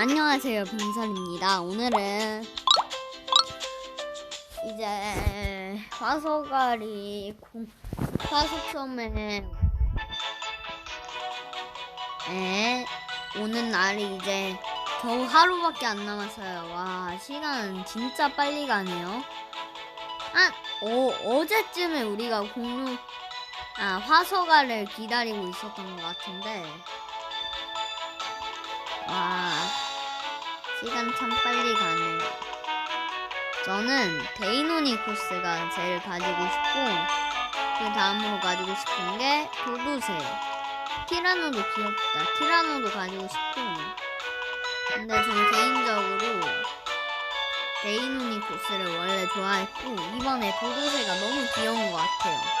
안녕하세요, 빙설입니다. 오늘은 이제 화소가리 공 화소섬에 에 오는 날이 이제 겨우 하루밖에 안 남았어요. 와 시간 진짜 빨리 가네요. 한 어, 어제쯤에 우리가 공룡 아 화소가를 기다리고 있었던 것 같은데 와 시간 참 빨리 가네요. 저는 데이노니 코스가 제일 가지고 싶고 그 다음으로 가지고 싶은 게 도도새 티라노도 귀엽다. 티라노도 가지고 싶고 근데 전 개인적으로 데이노니 코스를 원래 좋아했고 이번에 도도새가 너무 귀여운 것 같아요.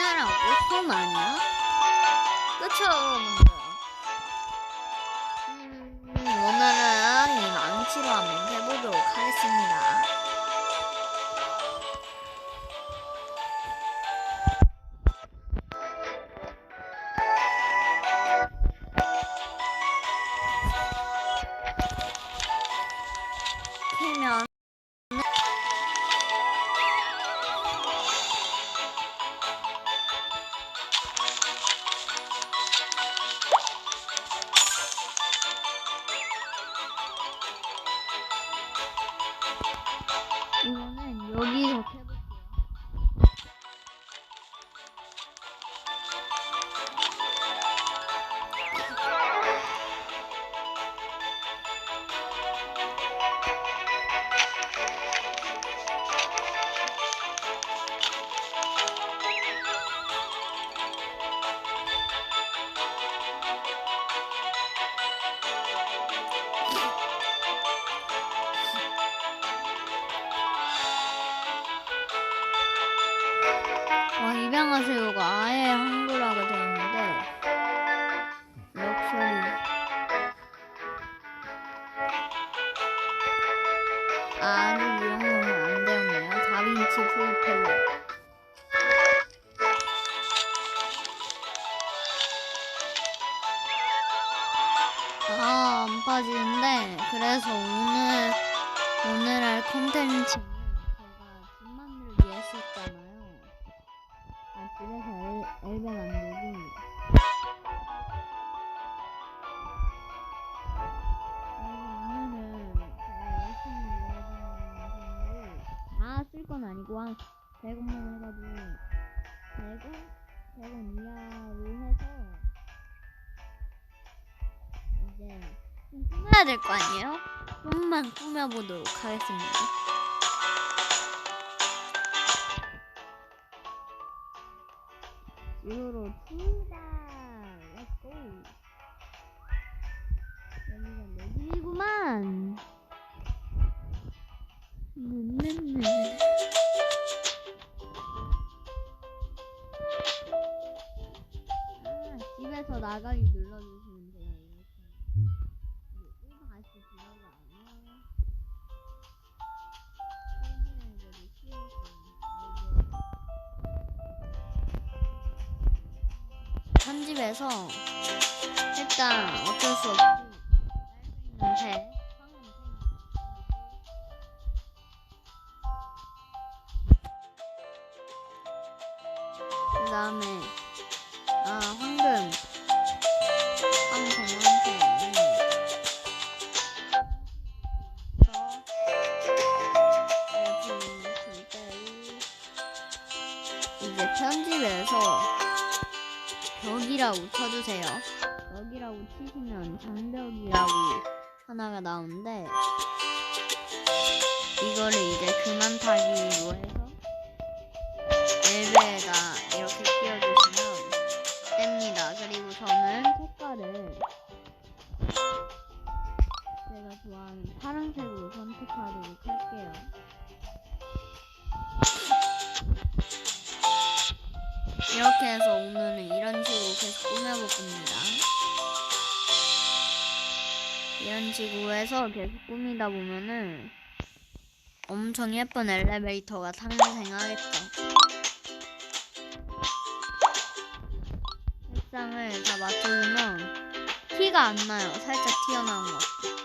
침나라 옷솜 아니야? 그쵸 여러분들? 음, 오늘은 이 망치로 한번 해보도록 하겠습니다. 와, 입양하세요가 아예 한글화가 되었는데, 역소리. 아직 거는 안 되었네요. 다빈치 프로펠러. 아, 안 빠지는데, 그래서 오늘, 오늘 할 콘텐츠 될 거 아니에요? 좀만 꾸며보도록 하겠습니다. 이후로 출발! 렛츠고! 여기가 내 집이구만! 네네네. 아, 집에서 나가기 눌러주시 편집에서 일단 어쩔 수 없이 깔수 있는 새 쳐주세요. 벽이라고 치시면 장벽이라고 하나가 나오는데 이거를 이제 그만 타기로 해서 엘베에다 이렇게 끼워주시면 됩니다. 그리고 저는 색깔을 제가 좋아하는 파란색으로 선택하도록 할게요. 이렇게 해서 오늘은 이런 식으로 계속 꾸며볼 겁니다. 이런 식으로 해서 계속 꾸미다 보면은 엄청 예쁜 엘리베이터가 탄생하겠죠. 색상을 다 맞춰주면 티가 안 나요. 살짝 튀어나온 것. 야,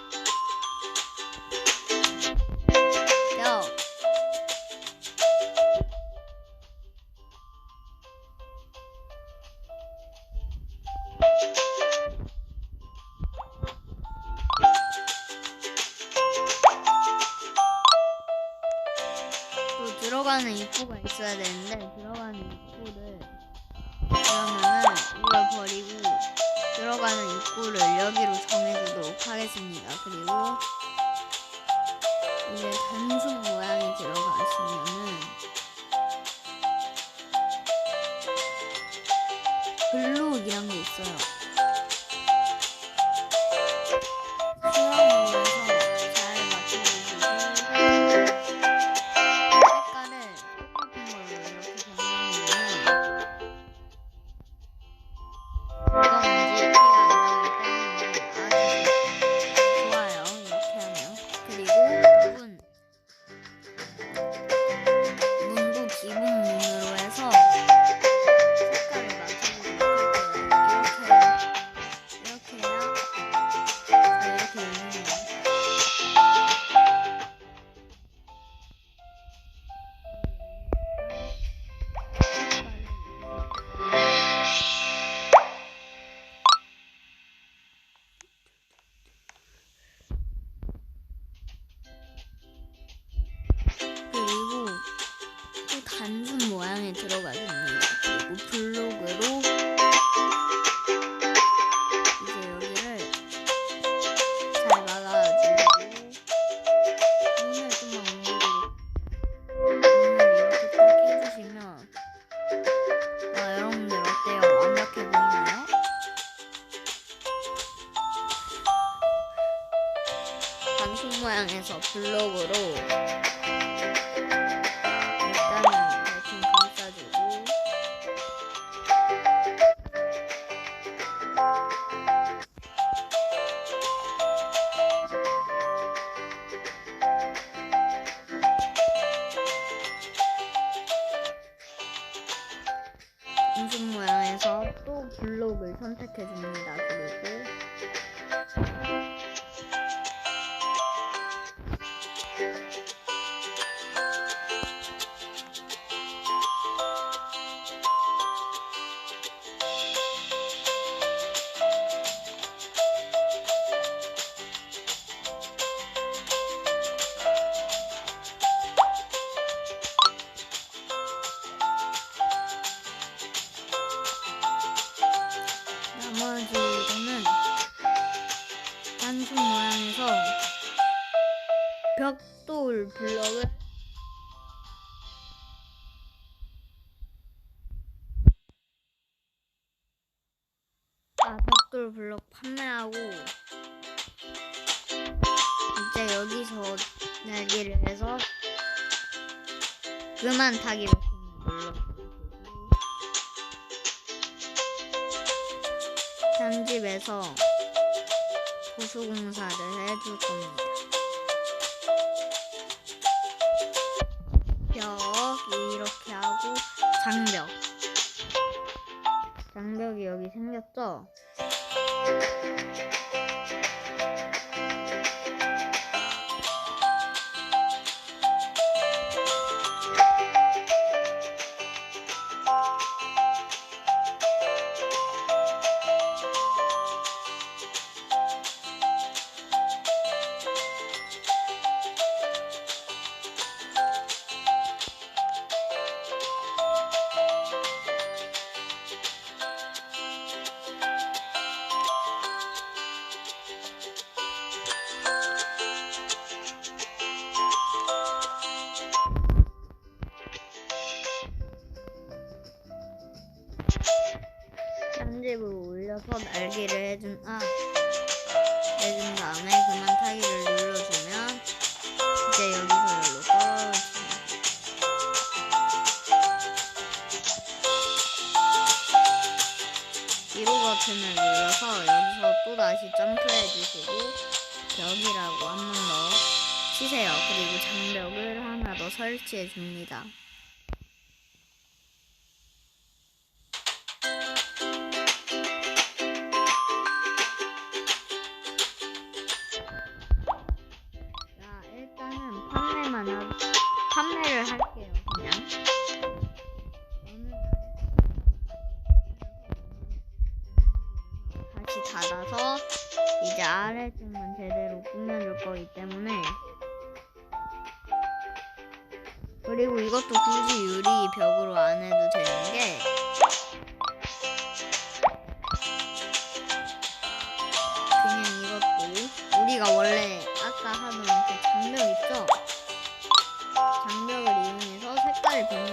들어가는 입구가 있어야 되는데 들어가는 입구를 그러면은 이걸 버리고 들어가는 입구를 여기로 정해주도록 하겠습니다. 그리고 이제 단순 모양이 들어가시면은 블록이란 게 있어요. 모양에서 블록으로 벽돌 블럭을 아 벽돌 블럭 판매하고 이제 여기서 날개를 해서 그만 타기 버튼 눌러주고 편집에서 보수공사를 해줄 겁니다. Google. 뒤로 버튼을 눌러서 여기서 또 다시 점프해 주시고 벽이라고 한 번 더 치세요. 그리고 장벽을 하나 더 설치해 줍니다. 아래쪽만 제대로 꾸며줄 거기 때문에 그리고 이것도 굳이 유리 벽으로 안 해도 되는 게 그냥 이것도 우리가 원래 아까 하던 그 장벽 있죠? 장벽을 이용해서 색깔을 변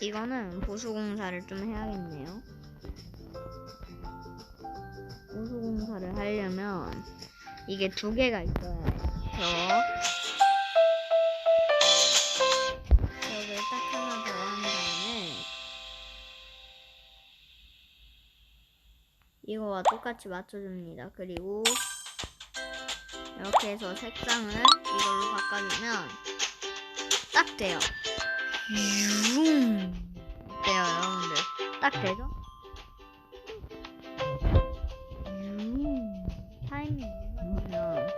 이거는 보수공사를 좀 해야겠네요. 보수공사를 하려면 이게 두 개가 있어야 해요. 벽을 딱 하나 더 한 다음에 이거와 똑같이 맞춰줍니다. 그리고 이렇게 해서 색상을 이걸로 바꿔주면 딱 돼요. 슝 돼요, 여러분들. 딱 되죠? 슝 타이밍 못 맞추면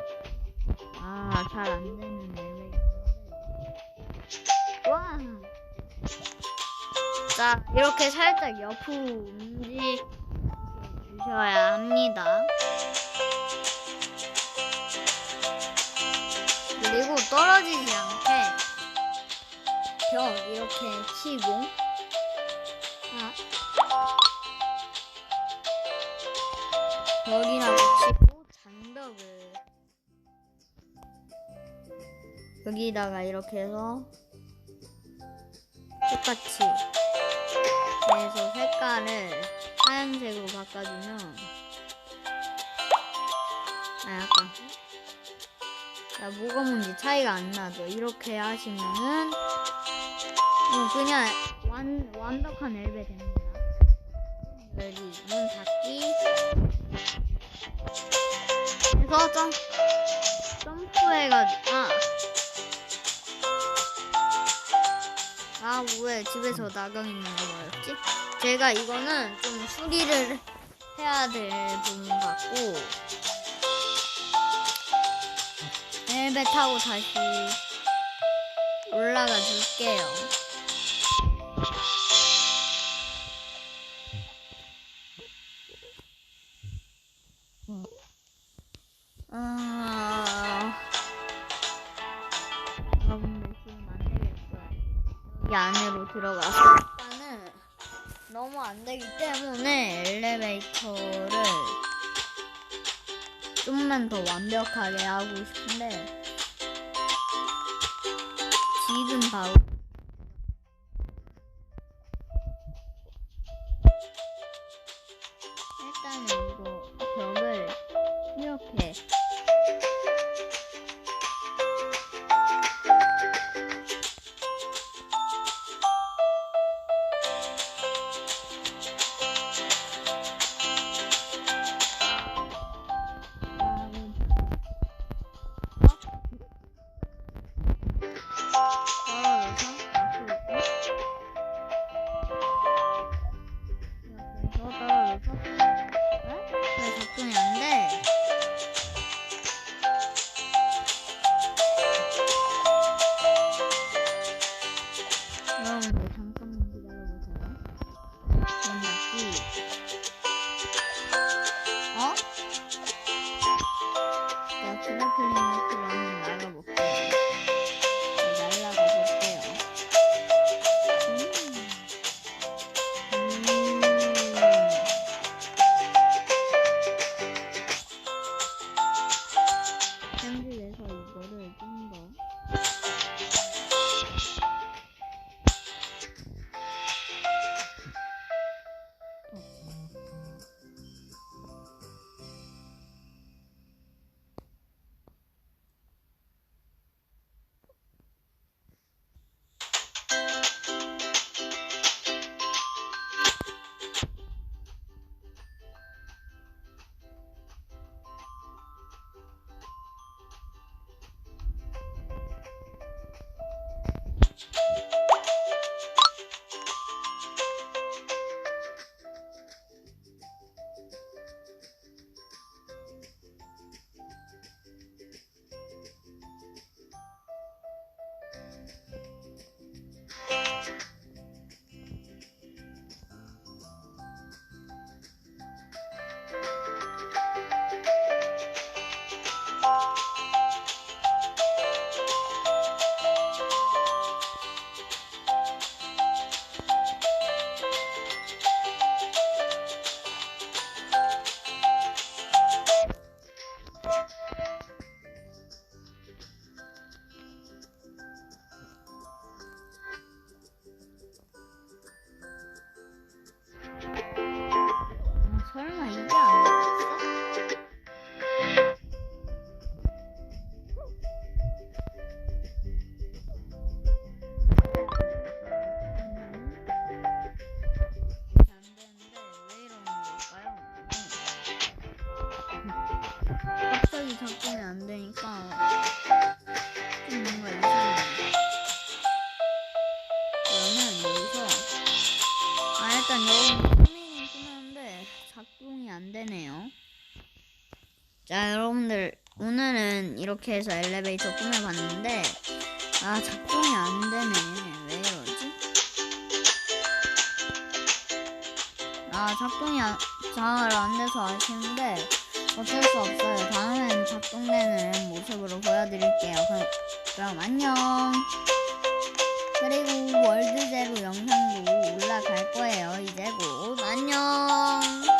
아, 잘 안 되는 엘리베이터를 와! 자, 이렇게 살짝 옆으로 움직 주셔야 합니다. 그리고 떨어지지 않게 벽 이렇게 치고. 아. 벽이라고 치고 장벽을. 여기다가 이렇게 해서 똑같이 해서 색깔을 하얀색으로 바꿔주면 아 약간 야 뭐가 뭔지 차이가 안 나죠. 이렇게 하시면은 어, 그냥 완, 완벽한 엘베 됩니다 여기 문 닫기. 그래서 점, 점프해가지고 아 아, 왜 집에서 나가 있는 거 뭐였지? 제가 이거는 좀 수리를 해야 될 부분 같고. 엘베 타고 다시 올라가 줄게요. 아, 여러분들 지금 안 되겠어요. 이 안으로 들어가서 일단은 너무 안 되기 때문에 엘리베이터를 좀만 더 완벽하게 하고 싶은데 지금 바로 자 여러분들 오늘은 이렇게 해서 엘리베이터 꾸며봤는데 아 작동이 안 되네. 왜 이러지? 아 작동이 잘안 돼서 아쉬운데 어쩔 수 없어요. 다음엔 작동되는 모습으로 보여드릴게요. 그럼, 그럼 안녕. 그리고 월드제로 영상도 올라갈 거예요. 이제 곧 안녕.